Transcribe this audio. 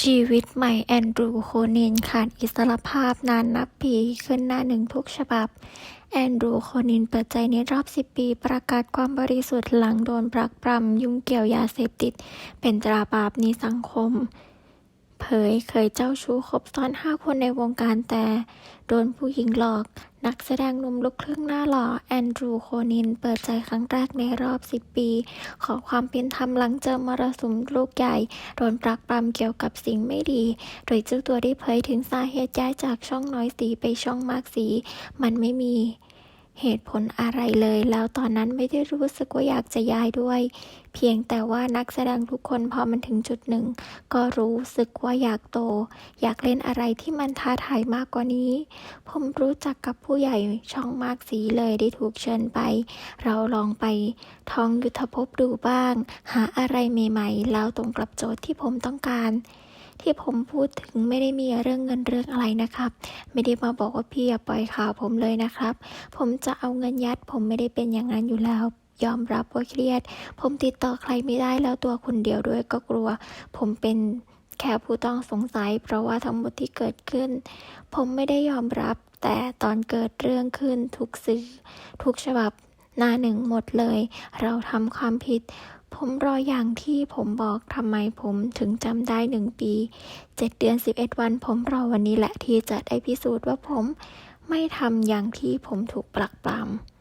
ชีวิตใหม่แอนดรูว์โคนินขาดอิสรภาพนานนับปีขึ้นหน้าหนึ่งทุกฉบับ แอนดรูว์โคนินเปิดใจในรอบ 10 ปี ประกาศความบริสุทธิ์หลังโดนปรักปรำยุ่งเกี่ยวยาเสพติด เป็นตราบาปในสังคม เผยเคยเจ้าชู้คบซ้อน5คนในวงการแต่ โดนผู้หญิงหลอก นักแสดงหนุ่มลูกครึ่งหน้าหล่อ แอนดรูว์โคนิน เปิดใจครั้งแรกในรอบ 10 ปี ขอความเป็นธรรมหลังเจอมรสุมลูกใหญ่ โดนปรักปรำเกี่ยวกับสิ่งไม่ดี โดยเจ้าตัวได้เผยถึงสาเหตุย้ายจากช่องน้อยสีไปช่องมากสี มันไม่มี เหตุผลอะไรเลย แล้วตอนนั้นไม่ได้รู้สึกว่าอยากจะย้ายด้วย เพียงแต่ว่านักแสดงทุกคนพอมันถึงจุดหนึ่ง ก็รู้สึกว่าอยากโต อยากเล่นอะไรที่มันท้าทายมากกว่านี้ ผมรู้จักกับผู้ใหญ่ช่องมากสีเลยได้ถูกเชิญไป เราลองไปท่องยุทธภพดูบ้าง หาอะไรใหม่ๆแล้วตรงกับโจทย์ที่ผมต้องการ ที่ผมพูดถึงไม่ได้มีเรื่องเงินเรื่องอะไรนะครับ ไม่ได้มาบอกว่าพี่อย่าปล่อยข่าวผมเลยนะครับ ผมจะเอาเงินยัดผมไม่ได้เป็นอย่างนั้นอยู่แล้วยอมรับว่าเครียด ผมติดต่อใครไม่ได้แล้วตัวคนเดียวด้วยก็กลัว ผมเป็นแค่ผู้ต้องสงสัย เพราะว่าทั้งหมดที่เกิดขึ้น ผมไม่ได้ยอมรับ แต่ตอนเกิดเรื่องขึ้นทุกสื่อทุกฉบับ หน้าหนึ่งหมดเลย เราทำความผิด ผมรออย่างที่ผมบอกทำไมผมถึงจำได้หนึ่งปีเจ็ดเดือนสิบเอ็ดวัน ผมรอวันนี้แหละที่จะได้พิสูจน์ว่าผมไม่ทำอย่างที่ผมถูกปลักปลำ